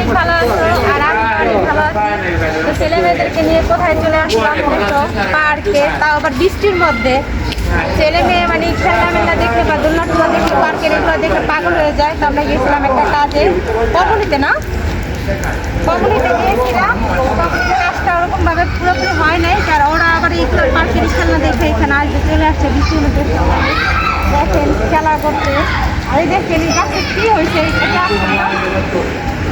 অনেক ভালো আছো, আর আমি অনেক ভালো আছি। তো ছেলে মেয়েদেরকে নিয়ে কোথায় চলে আসলাম পার্কে, তাও আবার বৃষ্টির মধ্যে। ছেলে মেয়ে মানে খেলনা মেলা দেখে বা দোলনা টোলা দেখে পার্কের এগুলো দেখে পাগল হয়ে যায়, তো আমরা গেছিলাম একটা কাজে। কমলিতে না? কমলিতে গিয়েছিলাম কমলিতে কাজটা ওরকম ভাবে পুরোপুরি হয় নাই, কারণ ওরা আবার এই পার্কের খেলনা দেখে এখানে আসবে, চলে আসছে বৃষ্টির মধ্যে। দেখেন, খেলা করতে। আর এই দেখেন, এই গাছে কি হয়েছে? এটা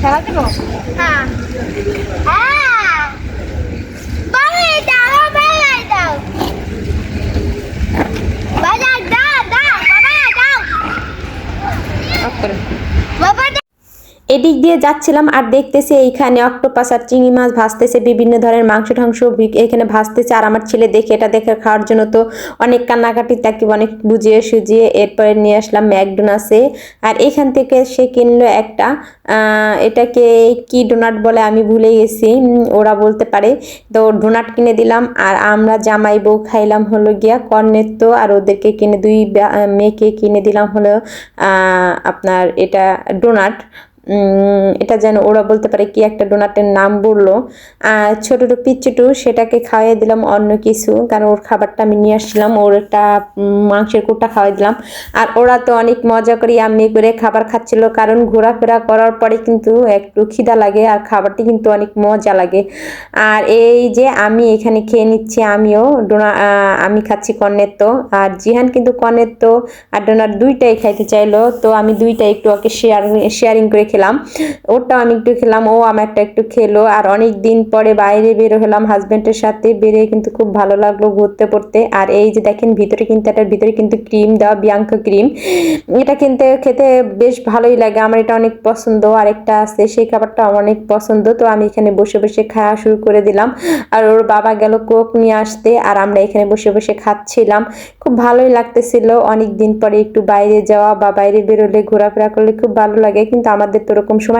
Taladro. Ah. Ah. Bale dao, bale dao. Bale dao, dao, bale dao. Apa? Bapak এদিক দিয়ে যাচ্ছিলাম আর দেখতেছি এইখানে অক্টোপাস আর চিংড়ি মাছ ভাসতেছে, বিভিন্ন ধরনের মাংস বি- এখানে ভাসতেছে। আর আমার ছেলে দেখে, এটা দেখে খাওয়ার জন্য তো অনেক কান্নাকাটি তাকে অনেক বুঝিয়ে সুজিয়ে এরপরে নিয়ে আসলাম ম্যাকডোনাসে আর এখান থেকে সে কিনলো একটা এটাকে কি ডোনাট বলে আমি ভুলে গেছি ওরা বলতে পারে। তো ডোনাট কিনে দিলাম আর আমরা জামাই বউ খাইলাম হলো গিয়া কর্নেট তো, আর ওদেরকে কিনে দুই মেয়েকে কিনে দিলাম হলো আপনার এটা ডোনাট। এটা যেন ওরা বলতে পারে কি একটা ডোনাটের নাম বলল। আর ছোটো পিচ্চুটু সেটাকে খাওয়াই দিলাম অন্য কিছু, কারণ ওর খাবারটা আমি নিয়ে আসছিলাম, ওর একটা মাংসের কুটটা খাওয়াই দিলাম। আর ওরা তো অনেক মজা করে আমি করে খাবার খাচ্ছিল, কারণ ঘোরাফেরা করার পরে কিন্তু একটু খিদা লাগে, আর খাবারটি কিন্তু অনেক মজা লাগে। আর এই যে আমি এখানে খেয়ে নিচ্ছি, আমিও ডোনা আমি খাচ্ছি কর্নের তো। আর জিহান কিন্তু কর্নের তো, আর ডোনার দুইটাই খাইতে চাইলো, তো আমি দুইটা একটু ওকে শেয়ার শেয়ারিং করে খেলাম। ওরটাও আমি একটু খেলাম, ও আমারটা একটু খেলো। আর অনেক দিন পরে বাইরে বের হলাম হাজব্যান্ডের সাথে বেরিয়ে কিন্তু খুব ভালো লাগল ঘুরতে পড়তে। আর এই যে দেখেন, ভিতরে কিন্তু এটার ভিতরে কিন্তু ক্রিম দেওয়া বিয়াঙ্কা ক্রিম এটা কিন্তু খেতে বেশ ভালোই লাগে, আমার এটা অনেক পছন্দ। আর একটা আছে, সেই খাবারটা আমার অনেক পছন্দ। তো আমি এখানে বসে বসে খাওয়া শুরু করে দিলাম। আর ওর বাবা গেল কোক নিয়ে আসতে, আর আমরা এখানে বসে বসে খাচ্ছিলাম। খুব ভালোই লাগতেছিল। অনেক দিন পরে একটু বাইরে যাওয়া বা বাইরে বেরোলে, ঘোরাফেরা করলে খুব ভালো লাগে। কিন্তু আমাদের তো ওরকম সময়